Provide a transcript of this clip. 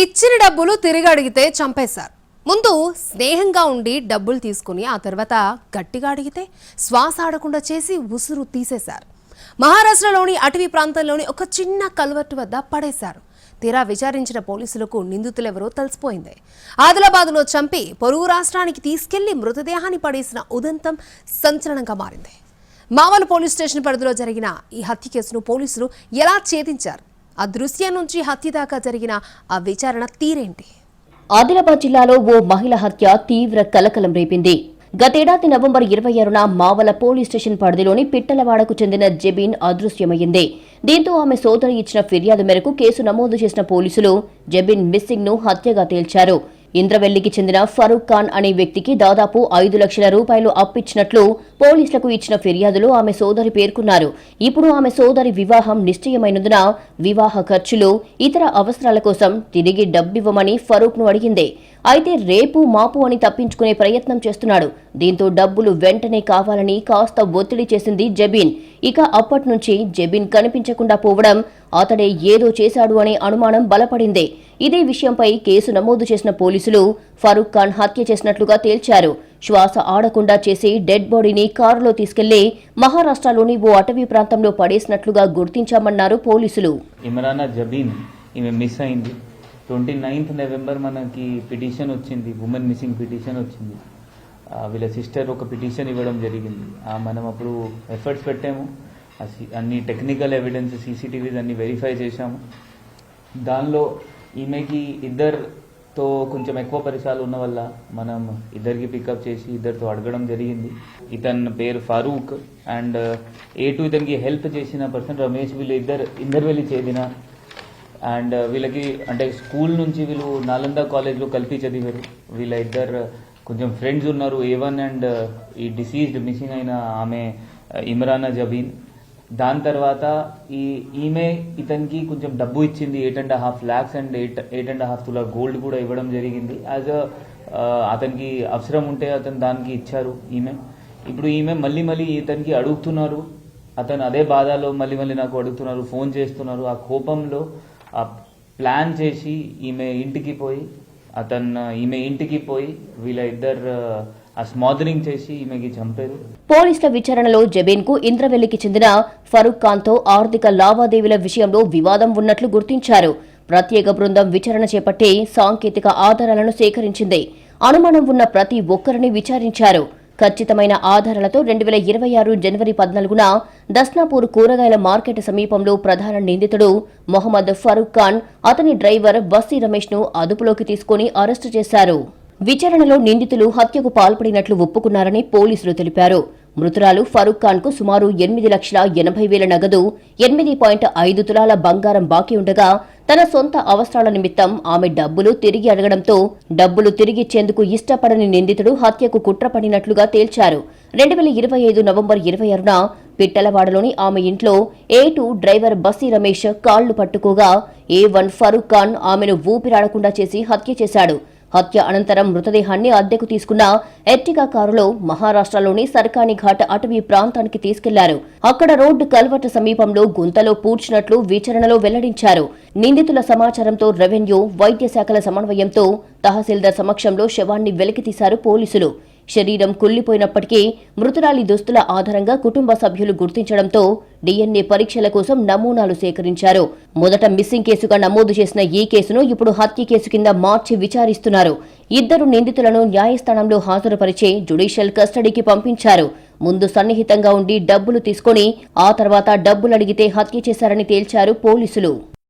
ఇచ్చిన డబ్బులు తిరిగి అడిగితే చంపేశారు. ముందు స్నేహంగా ఉండి డబ్బులు తీసుకుని ఆ తర్వాత గట్టిగా అడిగితే శ్వాస ఆడకుండా చేసి ఉసురు తీసేశారు. మహారాష్ట్రలోని అటవీ ప్రాంతంలోని ఒక చిన్న కల్వర్టు వద్ద పడేశారు. తీరా విచారించిన పోలీసులకు నిందితులెవరో తెలిసిపోయింది. ఆదిలాబాద్లో చంపి పొరుగు రాష్ట్రానికి తీసుకెళ్ళి మృతదేహాన్ని పడేసిన ఉదంతం సంచలనంగా మారింది. మావల పోలీస్ స్టేషన్ పరిధిలో జరిగిన ఈ హత్య కేసును పోలీసులు ఎలా ఛేదించారు? ఆ దృశ్యం నుంచి హత్య దాకా జరిగిన ఆ విచారణ తీరేంటి? ఆదిలాబాద్ జిల్లాలో ఓ మహిళ హత్య తీవ్ర కలకలం రేపింది. గతేడాది నవంబర్ ఇరవై ఆరున మావల పోలీస్ స్టేషన్ పరిధిలోని పిట్టలవాడకు చెందిన జబీన్ అదృశ్యమైంది దీంతో ఆమె సోదరి ఇచ్చిన ఫిర్యాదు మేరకు కేసు నమోదు చేసిన పోలీసులు జబీన్ మిస్సింగ్ను హత్యగా తేల్చారు. ఇంద్రవెల్లికి చెందిన ఫరూక్ ఖాన్ అనే వ్యక్తికి దాదాపు ఐదు లక్షల రూపాయలు అప్పిచ్చినట్లు పోలీసులకు ఇచ్చిన ఫిర్యాదులో ఆమె సోదరి పేర్కొన్నారు. ఇప్పుడు ఆమె సోదరి వివాహం నిశ్చయమైనందున వివాహ ఖర్చులు ఇతర అవసరాల కోసం తిరిగి డబ్బివ్వమని ఫరూక్ను అడిగింది. అయితే రేపు మాపు అని తప్పించుకునే ప్రయత్నం చేస్తున్నాడు. దీంతో డబ్బులు వెంటనే కావాలని కాస్త ఒత్తిడి చేసింది జబీన్. ఇక అప్పటి నుంచి జబీన్ కనిపించకుండా పోవడం అతడే ఏదో చేశాడు అనే అనుమానం బలపడింది. ఇదే విషయంపై కేసు నమోదు చేసిన పోలీసులు ఫరూక్ ఖాన్ హత్య చేసినట్లుగా తేల్చారు. శ్వాస ఆడకుండా చేసి డెడ్ బాడీని కారులో తీసుకెళ్ళి మహారాష్ట్రలోని ఓ అటవీ ప్రాంతంలో పడేసినట్లుగా గుర్తించామన్నారు పోలీసులు. ఇమ్రానా జబీన్ ఈమె మిస్ అయింది. ట్వంటీ నైన్త్ నవంబర్ మనకి పిటిషన్ వచ్చింది ఉమెన్ మిస్సింగ్ పిటిషన్ వచ్చింది. వీళ్ళ సిస్టర్ ఒక పిటిషన్ ఇవ్వడం జరిగింది. మనం అప్పుడు ఎఫర్ట్స్ పెట్టాము. అన్ని టెక్నికల్ ఎవిడెన్స్ సీసీటీవీస్ అన్ని వెరిఫై చేశాము. దానిలో ఈమెకి ఇద్దరితో కొంచెం ఎక్కువ పరిసరాలు ఉన్న వల్ల మనం ఇద్దరికి పికప్ చేసి ఇద్దరితో అడగడం జరిగింది. ఇతని పేరు Farooq and uh, A two ఇతనికి హెల్ప్ చేసిన పర్సన్ రమేష్. వీళ్ళు ఇద్దరు ఇందర్వెల్లి చేదిన అండ్ uh, వీళ్ళకి అంటే స్కూల్ నుంచి వీళ్ళు నాలంద కాలేజ్లో కలిపి చదివారు. వీళ్ళ ఇద్దరు కొంచెం ఫ్రెండ్స్ ఉన్నారు. ఏ వన్ అండ్ uh, ఈ డిసీజ్డ్ మిస్సింగ్ అయిన ఆమె ఇమ్రానా జబీన్. దాని తర్వాత ఈ ఈమె ఇతనికి కొంచెం డబ్బు ఇచ్చింది eight and half lakhs and eight eight and half తులా గోల్డ్ కూడా ఇవ్వడం జరిగింది. యాజ్ అ అతనికి అవసరం ఉంటే అతను దానికి ఇచ్చారు ఈమె. ఇప్పుడు ఈమె మళ్ళీ మళ్ళీ ఇతనికి అడుగుతున్నారు. అతను అదే బాధలో మళ్ళీ మళ్ళీ నాకు అడుగుతున్నారు ఫోన్ చేస్తున్నారు. ఆ కోపంలో ఆ ప్లాన్ చేసి ఈమె ఇంటికి పోయి అతను ఈమె ఇంటికి పోయి వీళ్ళ ఇద్దరు ఆ స్మాదరింగ్ చేసి ఈమెకి చంపారు. పోలీసుల విచారణలో జబీన్కు ఇంద్రవెల్లికి చెందిన ఫరూక్ ఖాన్తో ఆర్థిక లావాదేవీల విషయంలో వివాదం ఉన్నట్లు గుర్తించారు. ప్రత్యేక బృందం విచారణ చేపట్టి సాంకేతిక ఆధారాలను సేకరించింది. అనుమానం ఉన్న ప్రతి ఒక్కరిని విచారించారు. ఖచ్చితమైన ఆధారాలతో రెండు వేల ఇరవై ఆరు జనవరి పద్నాలుగున దస్నాపూర్ కూరగాయల మార్కెట్ సమీపంలో ప్రధాన నిందితుడు మొహమ్మద్ ఫరూక్ ఖాన్ అతని డ్రైవర్ బస్సీ రమేష్ను అదుపులోకి తీసుకుని అరెస్టు చేశారు. విచారణలో నిందితులు హత్యకు పాల్పడినట్లు ఒప్పుకున్నారని పోలీసులు తెలిపారు. మృతురాలు ఫరూక్ ఖాన్కు సుమారు ఎనిమిది లక్షల ఎనభై వేల నగదు ఎనిమిది పాయింట్ ఐదు తులాల బంగారం బాకీ ఉండగా తన సొంత అవసరాల నిమిత్తం ఆమె డబ్బులు తిరిగి అడగడంతో డబ్బులు తిరిగిచ్చేందుకు ఇష్టపడని నిందితుడు హత్యకు కుట్రపడినట్లుగా తేల్చారు. రెండు వేల ఇరవై ఐదు నవంబర్ ఇరవై ఆరున పిట్టలవాడలోని ఆమె ఇంట్లో A two driver Bassi Ramesh కాళ్ళు పట్టుకోగా ఏ వన్ ఫరూక్ ఖాన్ ఆమెను ఊపిరాడకుండా చేసి హత్య చేశాడు. హత్య అనంతరం మృతదేహాన్ని అద్దెకు తీసుకున్న ఎర్టిగా కారులో మహారాష్ట్రలోని సర్కాని ఘాట్ అటవీ ప్రాంతానికి తీసుకెళ్ళారు. అక్కడ రోడ్డు కల్వర్ట్ సమీపంలో గుంతలో పూడ్చినట్లు విచారణలో వెల్లడించారు. నిందితుల సమాచారంతో రెవెన్యూ వైద్య శాఖల సమన్వయంతో తహసీల్దార్ సమక్షంలో శవాన్ని వెలికితీశారు పోలీసులు. శరీరం కుళ్ళిపోయినప్పటికీ మృతురాలి దుస్తుల ఆధారంగా కుటుంబ సభ్యులు గుర్తించడంతో డిఎన్ఏ పరీక్షల కోసం నమూనాలు సేకరించారు. మొదట మిస్సింగ్ కేసుగా నమోదు చేసిన ఈ కేసును ఇప్పుడు హత్య కేసు కింద మార్చి విచారిస్తున్నారు. ఇద్దరు నిందితులను న్యాయస్థానంలో హాజరుపరిచి జుడిషియల్ కస్టడీకి పంపించారు. ముందు సన్నిహితంగా ఉండి డబ్బులు తీసుకొని ఆ తర్వాత డబ్బులు అడిగితే హత్య చేశారని తేల్చారు పోలీసులు.